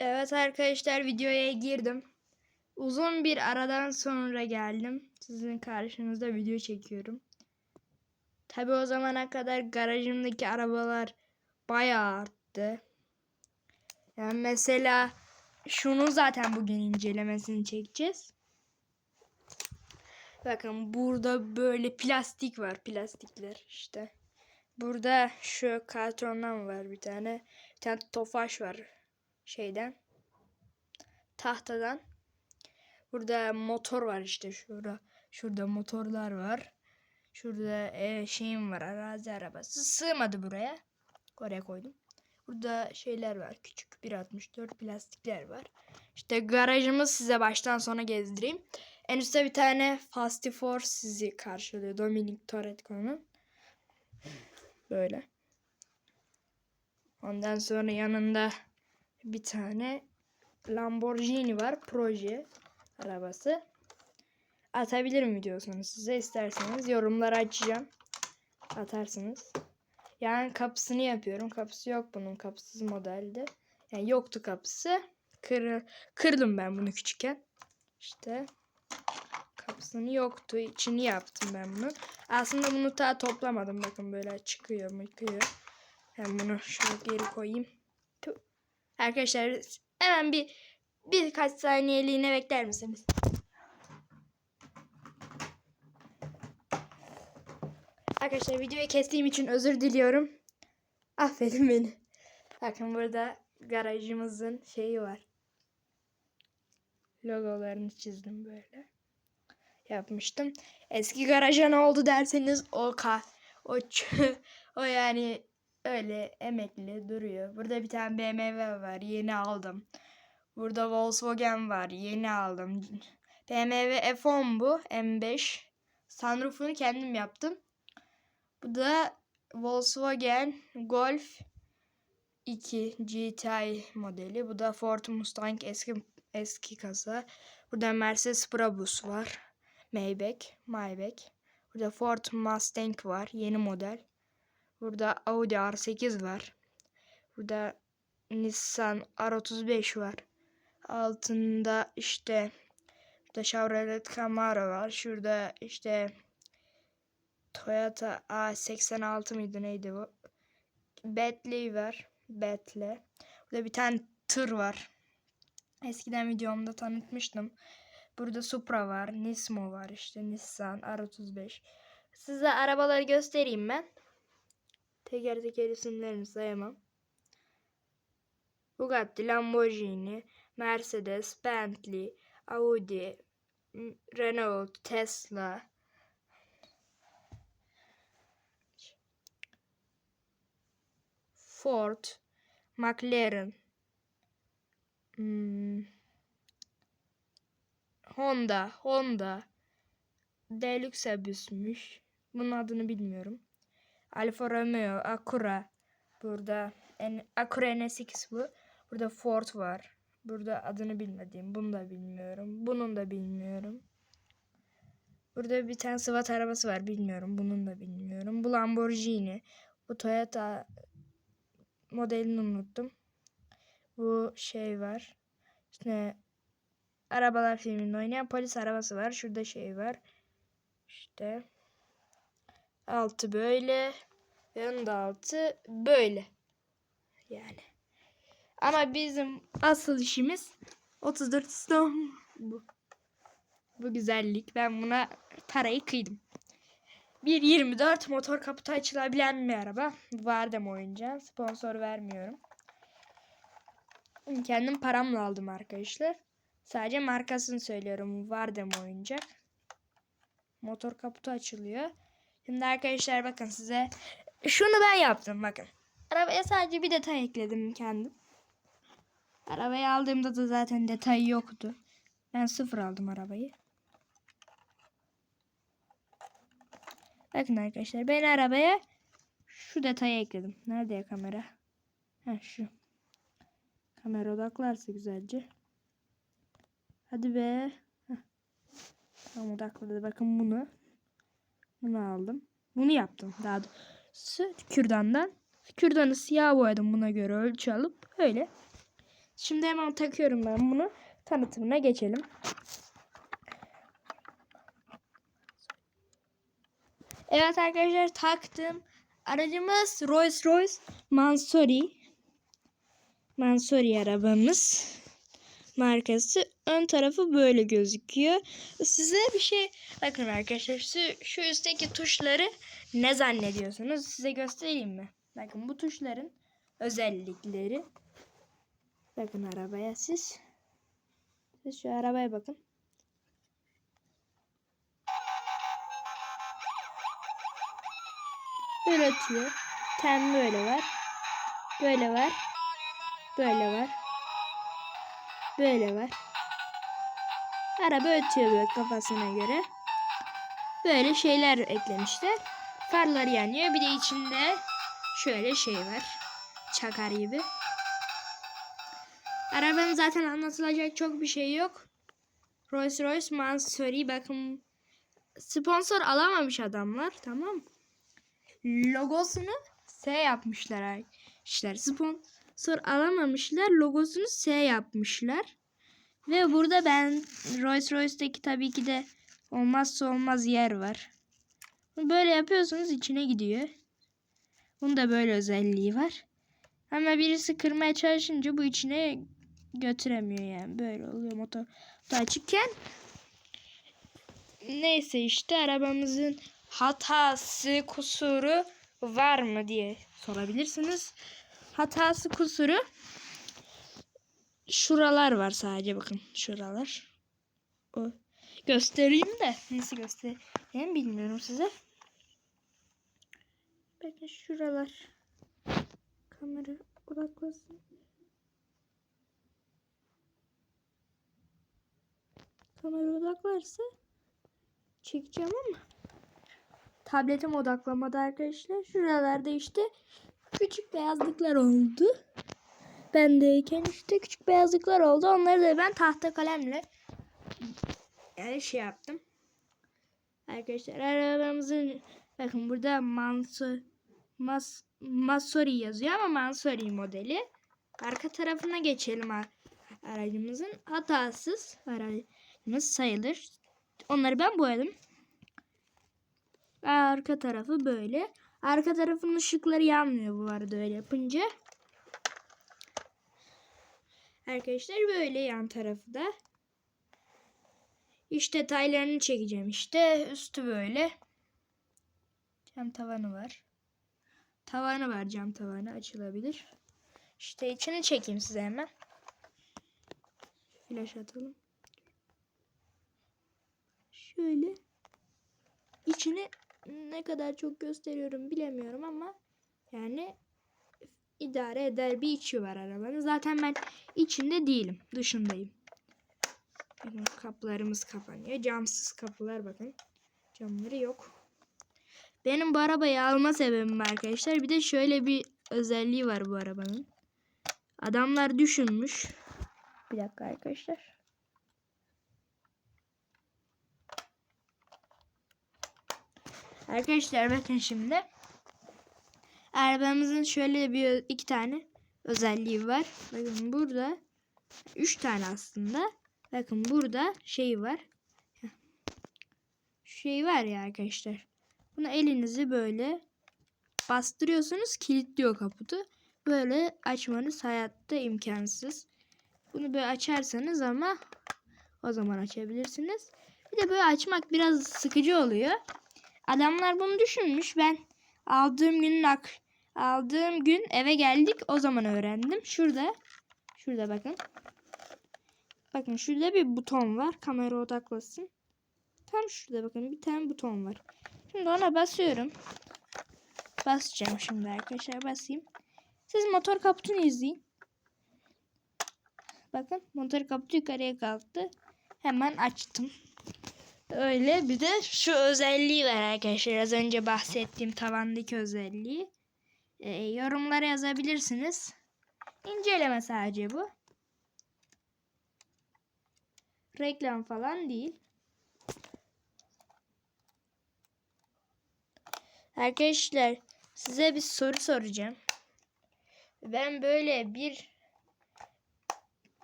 Evet arkadaşlar videoya girdim. Uzun bir aradan sonra geldim. Sizin karşınızda video çekiyorum. Tabi o zamana kadar garajımdaki arabalar bayağı arttı. Yani mesela şunu zaten bugün incelemesini çekeceğiz. Bakın burada böyle plastik var. Plastikler işte. Burada şu kartondan var bir tane. Bir tane tofaş var şeyden. Tahtadan. Burada motor var işte şurada. Şurada motorlar var. Şurada e, şeyim var arazi arabası. Sığmadı buraya. Oraya koydum. Burada şeyler var. Küçük 1.64 plastikler var. İşte garajımı size baştan sona gezdireyim. En üstte bir tane Fast Four sizi karşılıyor. Dominic Toretto'nun. Böyle. Ondan sonra yanında bir tane Lamborghini var. Proje arabası. Atabilirim videosunu size isterseniz. Yorumlara açacağım. Atarsınız. Yani kapısını yapıyorum. Kapısı yok bunun. Kapısız modelde. Yani yoktu kapısı. Kır, kırdım ben bunu küçükken. İşte kapısını yoktu. İçini yaptım ben bunu. Aslında bunu daha toplamadım. Bakın böyle çıkıyor mıkıyor. Ben bunu şöyle geri koyayım. Arkadaşlar hemen bir birkaç saniyeliğine bekler misiniz? Arkadaşlar videoyu kestiğim için özür diliyorum. Affedin beni. Bakın burada garajımızın şeyi var. Logolarını çizdim böyle. Yapmıştım. Eski garaja ne oldu derseniz o ka o o yani öyle emekli duruyor. Burada bir tane BMW var. Yeni aldım. Burada Volkswagen var. Yeni aldım. BMW F10 bu. M5. Sunroof'unu kendim yaptım. Bu da Volkswagen Golf 2 GTI modeli. Bu da Ford Mustang eski eski kasa. Burada Mercedes Brabus var. Maybach, Maybach. Burada Ford Mustang var, yeni model. Burada Audi R8 var. Burada Nissan R35 var. Altında işte burada Chevrolet Camaro var. Şurada işte Toyota A86 mıydı neydi bu? Bentley var. Bentley. Burada bir tane tır var. Eskiden videomda tanıtmıştım. Burada Supra var. Nismo var işte. Nissan R35. Size arabaları göstereyim ben. Teker teker isimlerini sayamam. Bugatti, Lamborghini, Mercedes, Bentley, Audi, Renault, Tesla, Ford, McLaren, hmm, Honda, Honda, Deluxe büsmüş. Bunun adını bilmiyorum. Alfa Romeo, Acura. Burada en, Acura NSX bu. Burada Ford var. Burada adını bilmediğim. Bunu da bilmiyorum. Bunun da bilmiyorum. Burada bir tane SWAT arabası var. Bilmiyorum. Bunun da bilmiyorum. Bu Lamborghini. Bu Toyota modelini unuttum. Bu şey var. İşte arabalar filminde oynayan polis arabası var. Şurada şey var. İşte altı böyle ve onun da altı böyle. Yani. Ama bizim asıl işimiz 34 İstanbul bu. Bu güzellik. Ben buna parayı kıydım. 1.24 motor kaputu açılabilen bir araba. Vardem oyuncağı. Sponsor vermiyorum. Kendim paramla aldım arkadaşlar. Sadece markasını söylüyorum. Vardem oyuncak. Motor kaputu açılıyor. Şimdi arkadaşlar bakın size. Şunu ben yaptım bakın. Arabaya sadece bir detay ekledim kendim. Arabayı aldığımda da zaten detayı yoktu. Ben sıfır aldım arabayı. Bakın arkadaşlar ben arabaya şu detayı ekledim. Nerede ya kamera? Ha şu. Kamera odaklarsa güzelce. Hadi be. Heh. Tamam odakladı. Bakın bunu. Bunu aldım. Bunu yaptım daha doğrusu. Kürdandan. Kürdanı siyah boyadım buna göre ölçü alıp öyle. Şimdi hemen takıyorum ben bunu. Tanıtımına geçelim. Evet arkadaşlar taktım. Aracımız Rolls Royce Mansory. Mansory arabamız. Markası. Ön tarafı böyle gözüküyor. Size bir şey bakın arkadaşlar şu, şu üstteki tuşları ne zannediyorsunuz? Size göstereyim mi? Bakın bu tuşların özellikleri. Bakın arabaya siz. Siz şu arabaya bakın. Böyle ötüyor. Tem böyle var. Böyle var. Böyle var. Böyle var. Araba ötüyor böyle kafasına göre. Böyle şeyler eklemişler. Farları yanıyor. Bir de içinde şöyle şey var. Çakar gibi. Arabanın zaten anlatılacak çok bir şey yok. Rolls Royce Mansory bakın sponsor alamamış adamlar tamam? Logosunu S yapmışlar arkadaşlar. Sponsor alamamışlar. Logosunu S yapmışlar. Ve burada ben Rolls Royce'daki tabii ki de olmazsa olmaz yer var. Böyle yapıyorsunuz içine gidiyor. Bunun da böyle özelliği var. Ama birisi kırmaya çalışınca bu içine götüremiyor yani. Böyle oluyor motor da açıkken. Neyse işte arabamızın hatası, kusuru var mı diye sorabilirsiniz. Hatası, kusuru şuralar var sadece bakın şuralar. O göstereyim de nasıl göstereyim bilmiyorum size. Bakın şuralar. Kamera odaklasın. Kamera odaklarsa çekeceğim ama tabletim odaklamada arkadaşlar. Şuralarda işte küçük beyazlıklar oldu. Bendeyken işte küçük beyazlıklar oldu. Onları da ben tahta kalemle yani şey yaptım. Arkadaşlar arabamızın bakın burada Manso Mas, Masori yazıyor ama Mansori modeli. Arka tarafına geçelim aracımızın. Hatasız aracımız sayılır. Onları ben boyadım. Arka tarafı böyle. Arka tarafın ışıkları yanmıyor bu arada öyle yapınca. Arkadaşlar böyle yan tarafı da. İç detaylarını çekeceğim işte. Üstü böyle. Cam tavanı var. Tavanı var cam tavanı açılabilir. İşte içini çekeyim size hemen. Flash atalım. Şöyle. İçini ne kadar çok gösteriyorum bilemiyorum ama yani idare eder bir içi var arabanın. Zaten ben içinde değilim. Dışındayım. Bakın kapılarımız kapanıyor. Camsız kapılar bakın. Camları yok. Benim bu arabayı alma sebebim arkadaşlar. Bir de şöyle bir özelliği var bu arabanın. Adamlar düşünmüş. Bir dakika arkadaşlar. Arkadaşlar bakın şimdi. Arabamızın şöyle bir iki tane özelliği var. Bakın burada üç tane aslında. Bakın burada şey var. Şey var ya arkadaşlar. Bunu elinizi böyle bastırıyorsunuz kilitliyor kaputu. Böyle açmanız hayatta imkansız. Bunu böyle açarsanız ama o zaman açabilirsiniz. Bir de böyle açmak biraz sıkıcı oluyor. Adamlar bunu düşünmüş. Ben aldığım günün ak aldığım gün eve geldik. O zaman öğrendim. Şurada şurada bakın. Bakın şurada bir buton var. Kamera odaklasın. Tam şurada bakın bir tane buton var. Şimdi ona basıyorum. Basacağım şimdi arkadaşlar basayım. Siz motor kaputunu izleyin. Bakın motor kaputu yukarıya kalktı. Hemen açtım. Öyle bir de şu özelliği var arkadaşlar. Az önce bahsettiğim tavandaki özelliği. Ee, yorumlara yazabilirsiniz. İnceleme sadece bu. Reklam falan değil. Arkadaşlar size bir soru soracağım. Ben böyle bir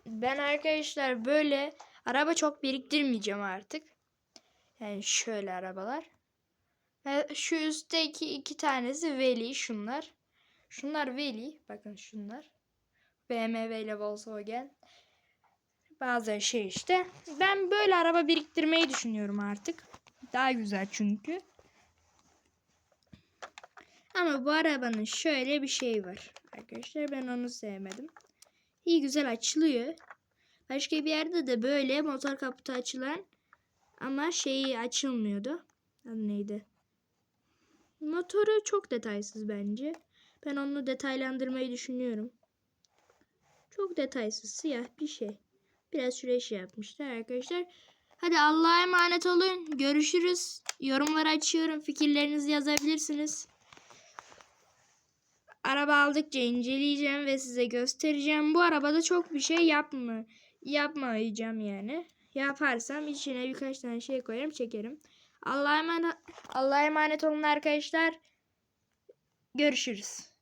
ben arkadaşlar böyle araba çok biriktirmeyeceğim artık. Yani şöyle arabalar. Şu üstteki iki tanesi Veli şunlar. Şunlar Veli. Bakın şunlar. BMW ile Volkswagen. Bazen şey işte. Ben böyle araba biriktirmeyi düşünüyorum artık. Daha güzel çünkü. Ama bu arabanın şöyle bir şey var. Arkadaşlar ben onu sevmedim. İyi güzel açılıyor. Başka bir yerde de böyle motor kaputu açılan ama şeyi açılmıyordu. Adı neydi? Motoru çok detaysız bence. Ben onu detaylandırmayı düşünüyorum. Çok detaysız siyah bir şey. Biraz şuraya şey yapmışlar arkadaşlar. Hadi Allah'a emanet olun. Görüşürüz. Yorumları açıyorum. Fikirlerinizi yazabilirsiniz. Araba aldıkça inceleyeceğim ve size göstereceğim. Bu arabada çok bir şey yapma yapmayacağım yani. Yaparsam içine birkaç tane şey koyarım çekerim. Allah'a emanet, Allah'a emanet olun arkadaşlar. Görüşürüz.